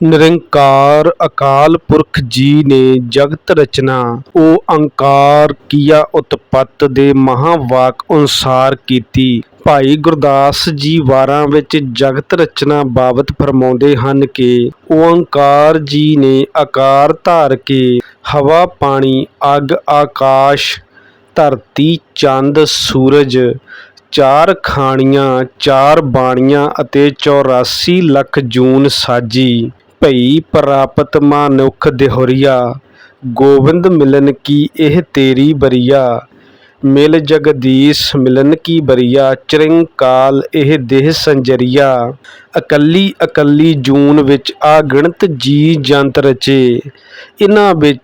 ਨਿਰੰਕਾਰ ਅਕਾਲ ਪੁਰਖ ਜੀ ਨੇ ਜਗਤ ਰਚਨਾ, ਉਹ ਅੰਕਾਰ ਕੀਆ ਉਤਪਤ ਦੇ ਮਹਾਵਾਕ ਅਨੁਸਾਰ ਕੀਤੀ। ਭਾਈ ਗੁਰਦਾਸ ਜੀ ਵਾਰਾਂ ਵਿੱਚ ਜਗਤ ਰਚਨਾ ਬਾਬਤ ਫਰਮਾਉਂਦੇ ਹਨ ਕਿ ਓਅੰਕਾਰ ਜੀ ਨੇ ਆਕਾਰ ਧਾਰ ਕੇ ਹਵਾ, ਪਾਣੀ, ਅੱਗ, ਆਕਾਸ਼, ਧਰਤੀ, ਚੰਦ, ਸੂਰਜ, ਚਾਰ ਖਾਣੀਆਂ, ਚਾਰ ਬਾਣੀਆਂ ਅਤੇ 84 ਲੱਖ ਜੂਨ ਸਾਜੀ। ਭਈ ਪ੍ਰਾਪਤ ਮਨੁੱਖ ਦੇਹੁਰੀਆ, ਗੋਬਿੰਦ ਮਿਲਨ ਕੀ ਇਹ ਤੇਰੀ ਬਰੀਆ? ਮਿਲ ਜਗਦੀਸ਼ ਮਿਲਨ ਕੀ ਬਰੀਆ, ਚਿਰੰਕਾਲ ਇਹ ਦੇਹ ਸੰਜਰੀਆ। ਇਕੱਲੀ ਇਕੱਲੀ ਜੂਨ ਵਿੱਚ ਆ ਆਗਿਣਤ ਜੀ ਜੰਤ ਰਚੇ, ਇਨ੍ਹਾਂ ਵਿੱਚ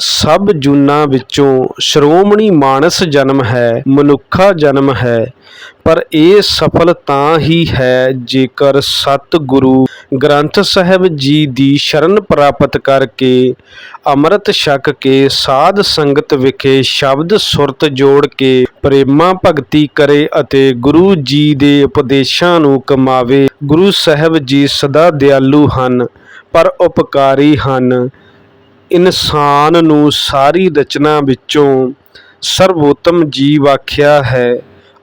ਸਭ ਜੂਨਾਂ ਵਿੱਚੋਂ ਸ਼੍ਰੋਮਣੀ ਮਾਨਸ ਜਨਮ ਹੈ, ਮਨੁੱਖਾ ਜਨਮ ਹੈ, ਪਰ ਇਹ ਸਫਲ ਤਾਂ ਹੀ ਹੈ ਜੇਕਰ ਸਤ ਗ੍ਰੰਥ ਸਾਹਿਬ ਜੀ ਦੀ ਸ਼ਰਨ ਪ੍ਰਾਪਤ ਕਰਕੇ ਅੰਮ੍ਰਿਤ ਛਕ ਕੇ ਸਾਧ ਸੰਗਤ ਵਿਖੇ ਸ਼ਬਦ ਸੁਰਤ ਜੋੜ ਕੇ ਪ੍ਰੇਮਾ ਭਗਤੀ ਕਰੇ ਅਤੇ ਗੁਰੂ ਜੀ ਦੇ ਉਪਦੇਸ਼ਾਂ ਨੂੰ ਕਮਾਵੇ, ਗੁਰੂ ਸਾਹਿਬ ਜੀ ਸਦਾ ਦਿਆਲੂ ਹਨ, ਪਰ ਉਪਕਾਰੀ ਹਨ। ਇਨਸਾਨ ਨੂੰ ਸਾਰੀ ਰਚਨਾ ਵਿੱਚੋਂ ਸਰਵੋਤਮ ਜੀਵ ਆਖਿਆ ਹੈ।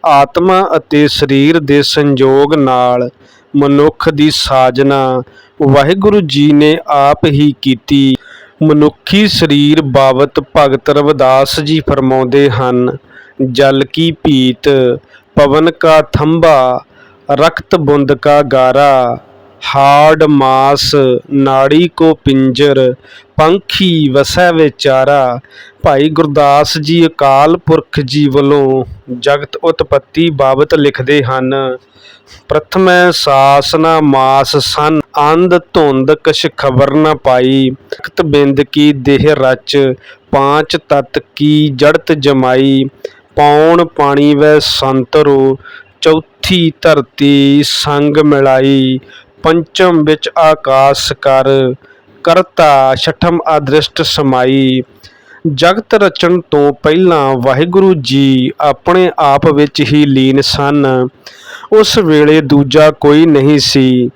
ਆਤਮਾ ਅਤੇ ਸਰੀਰ ਦੇ ਸੰਯੋਗ ਨਾਲ ਮਨੁੱਖ ਦੀ ਸਾਜਨਾ ਵਾਹਿਗੁਰੂ ਜੀ ਨੇ ਆਪ ਹੀ ਕੀਤੀ। ਮਨੁੱਖੀ ਸਰੀਰ ਬਾਬਤ ਭਗਤ ਰਵਿਦਾਸ ਜੀ ਫਰਮਾਉਂਦੇ ਹਨ, ਜਲ ਕੀ ਭੀਤ ਪਵਨ ਕਾ ਥੰਬਾ ਰਕਤ ਬੁੰਦ ਕਾ ਗਾਰਾ। ਹਾੜ ਮਾਸ ਨਾੜੀ ਕੋ ਪਿੰਜਰ, ਪੰਖੀ ਵਸੈ ਵਿਚਾਰਾ। ਭਾਈ ਗੁਰਦਾਸ ਜੀ ਅਕਾਲ ਪੁਰਖ ਜੀ ਵੱਲੋਂ ਜਗਤ ਉਤਪਤੀ ਬਾਬਤ ਲਿਖਦੇ ਹਨ, ਪ੍ਰਥਮੈ ਸਾਸਨਾ ਮਾਸ ਸਨ, ਅੰਧ ਧੁੰਦ ਕਛ ਖਬਰ ਨਾ ਪਾਈ। ਤਖਤ ਬਿੰਦ ਕੀ ਦੇਹ ਰਚ, ਪਾਂਚ ਤਤ ਕੀ ਜੜਤ ਜਮਾਈ। ਪੌਣ ਪਾਣੀ ਵੈ ਸੰਤਰੋ, ਚੌਥੀ ਧਰਤੀ ਸੰਗ ਮਿਲਾਈ। ਪੰਚਮ ਵਿੱਚ ਆਕਾਸ ਕਰ, ਕਰਤਾ ਛਠਮ ਅਦ੍ਰਿਸ਼ਟ ਸਮਾਈ। ਜਗਤ ਰਚਣ ਤੋਂ ਪਹਿਲਾਂ ਵਾਹਿਗੁਰੂ ਜੀ ਆਪਣੇ ਆਪ ਵਿੱਚ ਹੀ ਲੀਨ ਸਨ। ਉਸ ਵੇਲੇ ਦੂਜਾ ਕੋਈ ਨਹੀਂ ਸੀ।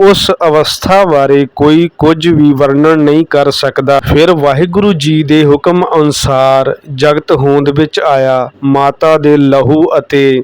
ਉਸ ਅਵਸਥਾ ਬਾਰੇ ਕੋਈ ਕੁਝ ਵੀ ਵਰਣਨ ਨਹੀਂ ਕਰ ਸਕਦਾ। ਫਿਰ ਵਾਹਿਗੁਰੂ ਜੀ ਦੇ ਹੁਕਮ ਅਨੁਸਾਰ ਜਗਤ ਹੋਂਦ ਵਿੱਚ ਆਇਆ। ਮਾਤਾ ਦੇ ਲਹੂ ਅਤੇ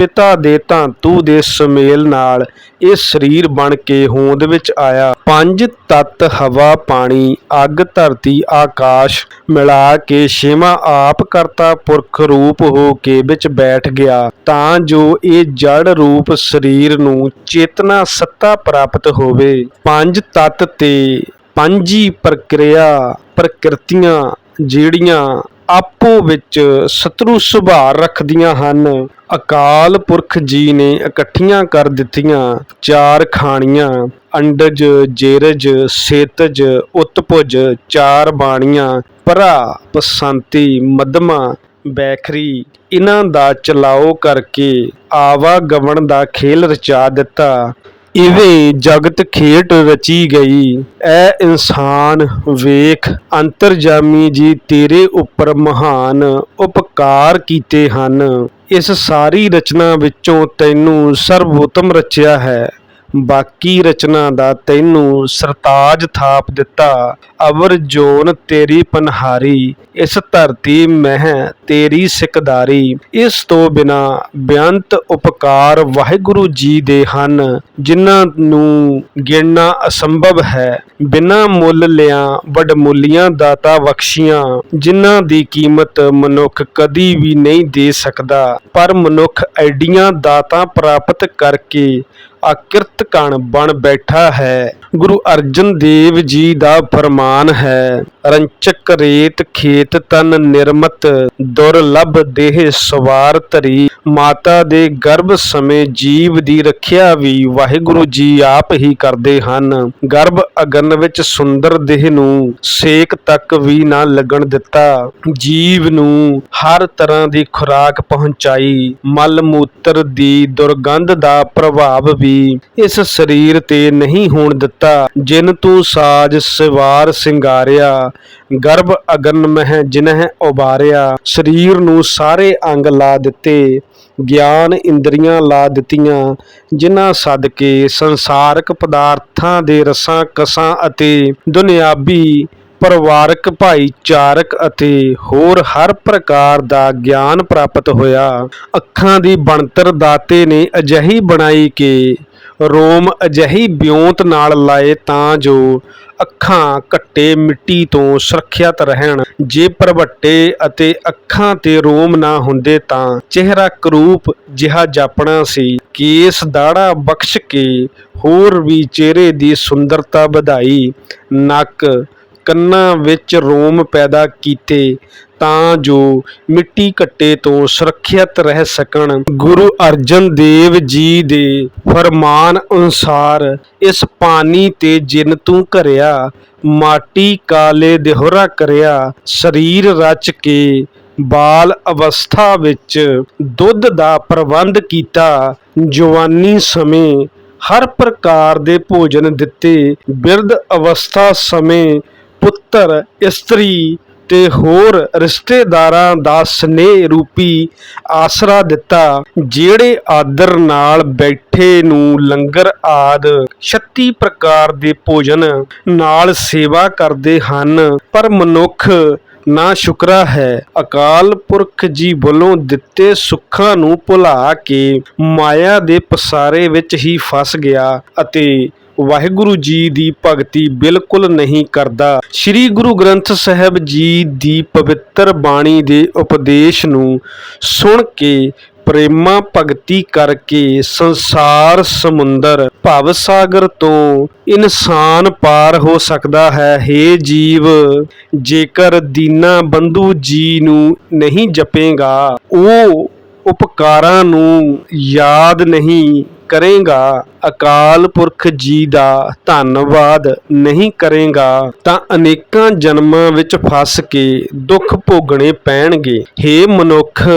ਪਿਤਾ ਦੇ ਧਾਤੂ ਦੇ ਸੁਮੇਲ ਨਾਲ ਇਹ ਸਰੀਰ ਬਣ ਕੇ ਹੋਂਦ ਵਿੱਚ ਆਇਆ। ਪੰਜ ਤੱਤ ਹਵਾ, ਪਾਣੀ, ਅੱਗ, ਧਰਤੀ, ਆਕਾਸ਼ ਮਿਲਾ ਕੇ ਛੇਵਾਂ ਆਪ ਕਰਤਾ ਪੁਰਖ ਰੂਪ ਹੋ ਕੇ ਵਿੱਚ ਬੈਠ ਗਿਆ। ਤਾਂ ਜੋ ਇਹ ਜੜ ਰੂਪ ਸਰੀਰ ਨੂੰ ਚੇਤਨਾ ਸੱਤਾ ਪ੍ਰਾਪਤ ਹੋਵੇ। ਪੰਜ ਤੱਤ ਤੇ ਪੰਜੀ ਪ੍ਰਕਿਰਿਆ ਪ੍ਰਕਿਰਤੀਆਂ ਜਿਹੜੀਆਂ ਆਪੋ ਵਿੱਚ ਸਤਰੂ ਸੁਭਾਅ ਰੱਖਦੀਆਂ ਹਨ ਅਕਾਲ ਪੁਰਖ ਜੀ ਨੇ ਇਕੱਠੀਆਂ ਕਰ ਦਿੱਤੀਆਂ ਚਾਰ ਖਾਣੀਆਂ, ਅੰਡਜ, ਜੇਰਜ, ਸੇਤਜ, ਉਤਪੁਜ, ਚਾਰ ਬਾਣੀਆਂ ਭਰਾ ਪਸੰਤੀ, ਮਦਮਾ, ਬੈਖਰੀ ਇਹਨਾਂ ਦਾ ਚਲਾਓ ਕਰਕੇ ਆਵਾਗਮਨ ਦਾ ਖੇਲ ਰਚਾ ਦਿੱਤਾ। ਇਵੇਂ ਜਗਤ ਖੇਟ ਰਚੀ ਗਈ। ਐ ਇਨਸਾਨ ਵੇਖ ਅੰਤਰਜਾਮੀ ਜੀ ਤੇਰੇ ਉੱਪਰ ਮਹਾਨ ਉਪਕਾਰ ਕੀਤੇ ਹਨ। ਇਸ ਸਾਰੀ ਰਚਨਾ ਵਿੱਚੋਂ ਤੈਨੂੰ ਸਰਵੋਤਮ ਰਚਿਆ ਹੈ। ਬਾਕੀ ਰਚਨਾ ਦਾ ਤੈਨੂੰ ਸਰਤਾਜ ਥਾਪ ਦਿੱਤਾ। ਅਵਰ ਜੋਨ ਤੇਰੀ ਪਨਹਾਰੀ। ਇਸ ਧਰਤੀ ਮਹਿ ਤੇਰੀ ਸਿਕਦਾਰੀ ਇਸ ਤੋਂ ਬਿਨਾ ਬੇਅੰਤ ਉਪਕਾਰ ਵਾਹਿਗੁਰੂ ਜੀ ਦੇ ਹਨ, ਜਿਨ੍ਹਾਂ ਨੂੰ ਗਿਣਨਾ ਅਸੰਭਵ ਹੈ। ਬਿਨਾਂ ਮੁੱਲ ਲਿਆਂ ਵਡਮੁੱਲੀਆਂ ਦਾਤਾ ਬਖਸ਼ੀਆਂ, ਜਿਨ੍ਹਾਂ ਦੀ ਕੀਮਤ ਮਨੁੱਖ ਕਦੀ ਵੀ ਨਹੀਂ ਦੇ ਸਕਦਾ। ਪਰ ਮਨੁੱਖ ਐਡੀਆਂ ਦਾਤਾਂ ਪ੍ਰਾਪਤ ਕਰਕੇ ਆਕਿਰਤ ਕਣ ਬਣ ਬੈਠਾ ਹੈ। ਗੁਰੂ ਅਰਜਨ ਦੇਵ ਜੀ ਦਾ ਫਰਮਾਨ ਹੈ, ਰੰਚਕ ਰੇਤ ਖੇਤ ਤਨ ਨਿਰਮਤ, ਦੁਰਲਭ ਦੇਹ ਸਵਾਰ ਧਰੀ। ਮਾਤਾ ਦੇ ਗਰਭ ਸਮੇਂ ਜੀਵ ਦੀ ਰੱਖਿਆ ਵੀ ਵਾਹਿਗੁਰੂ ਜੀ ਆਪ ਹੀ ਕਰਦੇ ਹਨ। ਗਰਭ ਅਗਨ ਵਿੱਚ ਸੁੰਦਰ ਦੇਹ ਨੂੰ ਸੇਕ ਤੱਕ ਵੀ ਨਾ ਲੱਗਣ ਦਿੱਤਾ। ਜੀਵ ਨੂੰ ਹਰ ਤਰ੍ਹਾਂ ਦੀ ਖੁਰਾਕ ਪਹੁੰਚਾਈ। ਮਲ ਮੂਤਰ ਦੀ ਦੁਰਗੰਧ ਦਾ ਪ੍ਰਭਾਵ ਵੀ ਇਸ ਸਰੀਰ ਤੇ ਨਹੀਂ ਹੋਣ ਦਿੱਤਾ। ਦਿੱਤਾ ਜਿਨ ਤੂੰ ਸਾਜ ਸਿਵਾਰ ਸਿੰਗਾਰਿਆ ਗਰਭ ਅਗਨ ਮਹਿ ਜਿਨਹਿ ਉਬਾਰਿਆ, ਸਰੀਰ ਨੂੰ ਸਾਰੇ ਅੰਗ ਲਾ ਦਿੱਤੇ, ਗਿਆਨ ਇੰਦਰੀਆਂ ਲਾ ਦਿੱਤੀਆਂ, ਜਿਨ੍ਹਾਂ ਸਦਕੇ ਸੰਸਾਰਕ ਪਦਾਰਥਾਂ ਦੇ ਰਸਾਂ, ਕਸਾਂ ਅਤੇ ਦੁਨਿਆਵੀ ਪਰਿਵਾਰਕ ਭਾਈਚਾਰਕ ਅਤੇ ਹੋਰ ਹਰ ਪ੍ਰਕਾਰ ਦਾ ਗਿਆਨ ਪ੍ਰਾਪਤ ਹੋਇਆ। ਅੱਖਾਂ ਦੀ ਬਣਤਰ ਦਾਤੇ ਨੇ ਅਜਿਹੀ ਬਣਾਈ ਕਿ ਰੋਮ ਅਜਿਹੀ ਬਿਉਂਤ ਨਾਲ ਲਾਏ ਤਾਂ ਜੋ ਅੱਖਾਂ ਘੱਟੇ ਮਿੱਟੀ ਤੋਂ ਸੁਰੱਖਿਅਤ ਰਹਿਣ। ਜੇ ਪ੍ਰਵੱਟੇ ਅਤੇ ਅੱਖਾਂ ਤੇ ਰੋਮ ਨਾ ਹੁੰਦੇ ਤਾਂ ਚਿਹਰਾ ਕਰੂਪ ਜਿਹਾ ਜਾਪਣਾ ਸੀ ਕੇਸ ਦਾੜਾ ਬਖਸ਼ ਕੇ ਹੋਰ ਵੀ ਚਿਹਰੇ ਦੀ ਸੁੰਦਰਤਾ ਵਧਾਈ। ਨੱਕ ਕੰਨਾਂ ਵਿੱਚ ਰੋਮ ਪੈਦਾ ਕੀਤੇ ਤਾਂ ਜੋ ਮਿੱਟੀ ਘੱਟੇ ਤੋਂ ਸੁਰੱਖਿਅਤ ਰਹਿ ਸਕਣ। ਗੁਰੂ ਅਰਜਨ ਦੇਵ ਜੀ ਦੇ ਫਰਮਾਨ ਅਨੁਸਾਰ ਇਸ ਪਾਣੀ ਤੇ ਜਿਨ ਤੂੰ ਘਰਿਆ, ਮਾਟੀ ਕਾਲੇ ਦਿਹੁਰਾ ਕਰਿਆ, ਸਰੀਰ ਰਚ ਕੇ ਬਾਲ ਅਵਸਥਾ ਵਿੱਚ ਦੁੱਧ ਦਾ ਪ੍ਰਬੰਧ ਕੀਤਾ, ਜਵਾਨੀ ਸਮੇਂ ਹਰ ਪ੍ਰਕਾਰ ਦੇ ਭੋਜਨ ਦਿੱਤੇ, ਬਿਰਧ ਅਵਸਥਾ ਸਮੇਂ ਪੁੱਤਰ, ਇਸਤਰੀ ਤੇ ਹੋਰ ਰਿਸ਼ਤੇਦਾਰਾਂ ਦਾ ਸਨੇਹ ਰੂਪੀ ਆਸਰਾ ਦਿੱਤਾ, ਜਿਹੜੇ ਆਦਰ ਨਾਲ ਬੈਠੇ ਨੂੰ ਲੰਗਰ ਆਦ 36 ਪ੍ਰਕਾਰ ਦੇ ਭੋਜਨ ਨਾਲ ਸੇਵਾ ਕਰਦੇ ਹਨ। ਪਰ ਮਨੁੱਖ ਨਾ ਸ਼ੁਕਰਾ ਹੈ। ਅਕਾਲ ਪੁਰਖ ਜੀ ਵੱਲੋਂ ਦਿੱਤੇ ਸੁੱਖਾਂ ਨੂੰ ਭੁਲਾ ਕੇ ਮਾਇਆ ਦੇ ਪਸਾਰੇ ਵਿੱਚ ਹੀ ਫਸ ਗਿਆ ਅਤੇ ਵਾਹਿਗੁਰੂ ਜੀ ਦੀ ਭਗਤੀ ਬਿਲਕੁਲ ਨਹੀਂ ਕਰਦਾ। ਸ੍ਰੀ ਗੁਰੂ ਗ੍ਰੰਥ ਸਾਹਿਬ ਜੀ ਦੀ ਪਵਿੱਤਰ ਬਾਣੀ ਦੇ ਉਪਦੇਸ਼ ਨੂੰ ਸੁਣ ਕੇ, ਪ੍ਰੇਮਾ ਭਗਤੀ ਕਰਕੇ ਸੰਸਾਰ ਸਮੁੰਦਰ ਭਵ ਸਾਗਰ ਤੋਂ ਇਨਸਾਨ ਪਾਰ ਹੋ ਸਕਦਾ ਹੈ। हे ਜੀਵ, ਜੇਕਰ ਦੀਨਾ ਬੰਧੂ ਜੀ ਨੂੰ ਨਹੀਂ ਜਪੇਗਾ, ਉਹ ਉਪਕਾਰਾਂ ਨੂੰ ਯਾਦ ਨਹੀਂ ਕਰੇਗਾ, ਅਕਾਲ ਪੁਰਖ ਜੀ ਦਾ ਧੰਨਵਾਦ ਨਹੀਂ ਕਰੇਗਾ, ਤਾਂ ਅਨੇਕਾਂ ਜਨਮਾਂ ਵਿੱਚ ਫਸ ਕੇ ਦੁੱਖ ਭੋਗਣੇ ਪੈਣਗੇ। हे ਮਨੁੱਖ,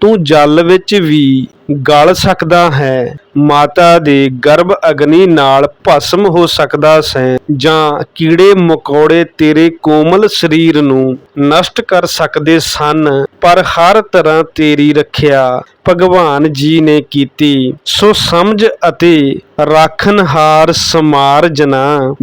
ਤੂੰ ਜਲ ਵਿੱਚ ਵੀ ਗਲ ਸਕਦਾ ਹੈ, ਮਾਤਾ ਦੇ ਗਰਭ ਅਗਨੀ ਨਾਲ ਭਸਮ ਹੋ ਸਕਦਾ ਸੈਂ, ਜਾਂ ਕੀੜੇ ਮਕੌੜੇ ਤੇਰੇ ਕੋਮਲ ਸਰੀਰ ਨੂੰ ਨਸ਼ਟ ਕਰ ਸਕਦੇ ਸਨ, ਪਰ ਹਰ ਤਰ੍ਹਾਂ ਤੇਰੀ ਰੱਖਿਆ ਭਗਵਾਨ ਜੀ ਨੇ ਕੀਤੀ। ਸੋ ਸਮਝ ਅਤੇ ਰਾਖਨਹਾਰ ਸਮਾਰ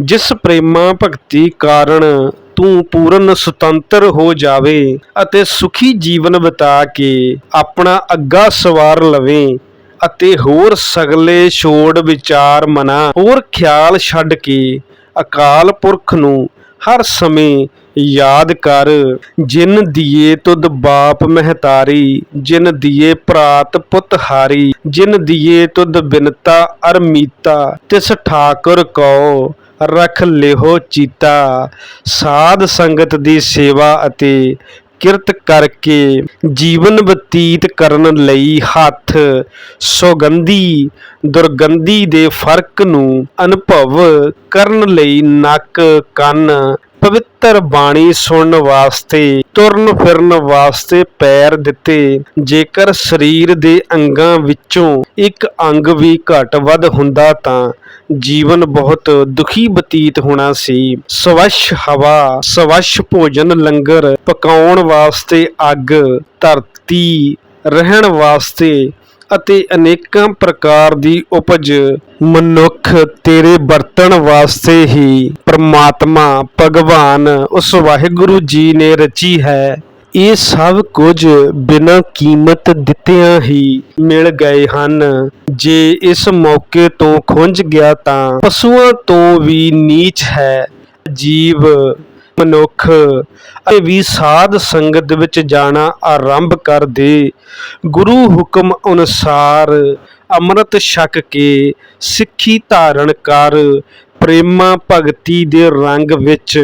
ਜਿਸ ਪ੍ਰੇਮਾ ਭਗਤੀ ਕਾਰਨ ਤੂੰ ਪੂਰਨ ਸੁਤੰਤਰ ਹੋ ਜਾਵੇ ਅਤੇ ਸੁਖੀ ਜੀਵਨ ਬਿਤਾ ਕੇ ਆਪਣਾ ਅੱਗਾ ਸਵਾਰ ਲਵੇਂ ਅਤੇ ਹੋਰ ਸਗਲੇ ਛੋੜ ਵਿਚਾਰ ਮਨਾ। ਹੋਰ ਖਿਆਲ ਛੱਡ ਕੇ ਅਕਾਲ ਪੁਰਖ ਨੂੰ ਹਰ ਸਮੇਂ ਯਾਦ ਕਰ, ਜਿਨ ਦੀਏ ਤੁਧ ਬਾਪ ਮਹਤਾਰੀ, ਜਿਨ ਦੀਏ ਭਰਾਤ ਪੁੱਤ ਹਾਰੀ, ਜਿਨ ਦੀਏ ਤੁਧ ਬਿਨਤਾ ਅਰਮੀਤਾ ਤਿਸ ਠਾਕੁਰ ਕੋ ਰਖ ਲਿਹੋ ਚੀਤਾ। ਸਾਧ ਸੰਗਤ ਦੀ ਸੇਵਾ ਅਤੇ ਕਿਰਤ ਕਰਕੇ ਜੀਵਨ ਬਤੀਤ ਕਰਨ ਲਈ ਹੱਥ, ਸੁਗੰਧੀ, ਦੁਰਗੰਧੀ ਦੇ ਫ਼ਰਕ ਨੂੰ ਅਨੁਭਵ ਕਰਨ ਲਈ ਨੱਕ, ਕੰਨ ਪਵਿੱਤਰ ਬਾਣੀ ਸੁਣਨ ਵਾਸਤੇ, ਤੁਰਨ ਫਿਰਨ ਵਾਸਤੇ ਪੈਰ ਦਿੱਤੇ। ਜੇਕਰ ਸਰੀਰ ਦੇ ਅੰਗਾਂ ਵਿੱਚੋਂ ਇੱਕ ਅੰਗ ਵੀ ਘਟ ਵੱਧ ਹੁੰਦਾ ਤਾਂ ਜੀਵਨ ਬਹੁਤ ਦੁਖੀ ਬਤੀਤ ਹੋਣਾ ਸੀ। ਸਵੱਛ ਹਵਾ, ਸਵੱਛ ਭੋਜਨ ਲੰਗਰ, ਪਕਾਉਣ ਵਾਸਤੇ ਅੱਗ, ਧਰਤੀ, ਰਹਿਣ ਵਾਸਤੇ ਅਤੇ ਅਨੇਕਾਂ ਪ੍ਰਕਾਰ ਦੀ ਉਪਜ ਮਨੁੱਖ ਤੇਰੇ ਵਰਤਣ ਵਾਸਤੇ ਹੀ ਪ੍ਰਮਾਤਮਾ ਭਗਵਾਨ ਉਸ ਵਾਹਿਗੁਰੂ ਜੀ ਨੇ ਰਚੀ ਹੈ। ਇਹ ਸਭ ਕੁਝ ਬਿਨਾਂ ਕੀਮਤ ਦਿੱਤਿਆਂ ਹੀ ਮਿਲ ਗਏ ਹਨ। ਜੇ ਇਸ ਮੌਕੇ ਤੋਂ ਖੁੰਝ ਗਿਆ ਤਾਂ ਪਸ਼ੂਆਂ ਤੋਂ ਵੀ ਨੀਚ ਹੈ। ਜੀਵ ਮਨੁੱਖ ਅਤੇ ਵੀ ਸਾਧ ਸੰਗਤ ਵਿੱਚ ਜਾਣਾ ਆਰੰਭ ਕਰ ਦੇ। ਗੁਰੂ ਹੁਕਮ ਅਨੁਸਾਰ ਅੰਮ੍ਰਿਤ ਛਕ ਕੇ ਸਿੱਖੀ ਧਾਰਨ ਕਰ, ਪ੍ਰੇਮਾ ਭਗਤੀ ਦੇ ਰੰਗ ਵਿੱਚ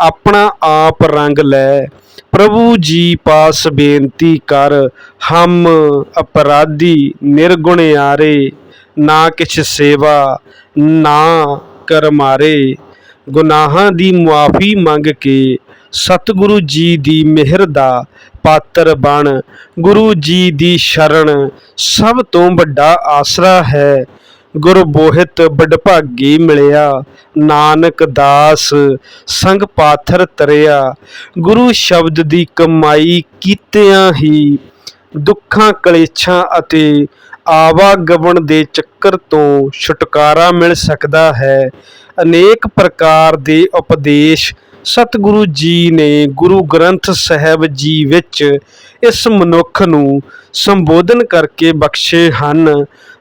ਆਪਣਾ ਆਪ ਰੰਗ ਲੈ। ਪ੍ਰਭੂ ਜੀ ਪਾਸ ਬੇਨਤੀ ਕਰ, ਹਮ ਅਪਰਾਧੀ ਨਿਰਗੁਣਿਆਰੇ ਨਾ ਕਿਛ ਸੇਵਾ, ਨਾ ਕਰ ਮਾਰੇ। ਗੁਨਾਹਾਂ ਦੀ ਮੁਆਫੀ ਮੰਗ ਕੇ ਸਤਿਗੁਰੂ ਜੀ ਦੀ ਮਿਹਰ ਦਾ ਪਾਤਰ ਬਣ। ਗੁਰੂ ਜੀ ਦੀ ਸ਼ਰਨ ਸਭ ਤੋਂ ਵੱਡਾ ਆਸਰਾ ਹੈ। ਗੁਰਬੋਹਿਤ ਬਡਭਾਗੀ ਮਿਲਿਆ, ਨਾਨਕ ਦਾਸ ਸੰਗ ਪਾਥਰ ਤਰਿਆ। ਗੁਰੂ ਸ਼ਬਦ ਦੀ ਕਮਾਈ ਕੀਤਿਆਂ ਹੀ ਦੁੱਖਾਂ, ਕਲੇਸ਼ਾਂ ਅਤੇ ਆਵਾਗਮਨ ਦੇ ਚੱਕਰ ਤੋਂ ਛੁਟਕਾਰਾ ਮਿਲ ਸਕਦਾ ਹੈ। ਅਨੇਕ ਪ੍ਰਕਾਰ ਦੇ ਉਪਦੇਸ਼ ਸਤਿਗੁਰੂ ਜੀ ਨੇ ਗੁਰੂ ਗ੍ਰੰਥ ਸਾਹਿਬ ਜੀ ਵਿੱਚ ਇਸ ਮਨੁੱਖ ਨੂੰ ਸੰਬੋਧਨ ਕਰਕੇ ਬਖਸ਼ੇ ਹਨ।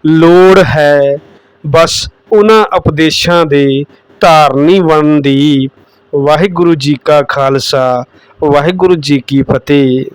ਲੋੜ ਹੈ ਬਸ ਉਹਨਾਂ ਉਪਦੇਸ਼ਾਂ ਦੇ ਧਾਰਨੀ ਬਣਨ ਦੀ। ਵਾਹਿਗੁਰੂ ਜੀ ਕਾ ਖਾਲਸਾ, ਵਾਹਿਗੁਰੂ ਜੀ ਕੀ ਫਤਿਹ।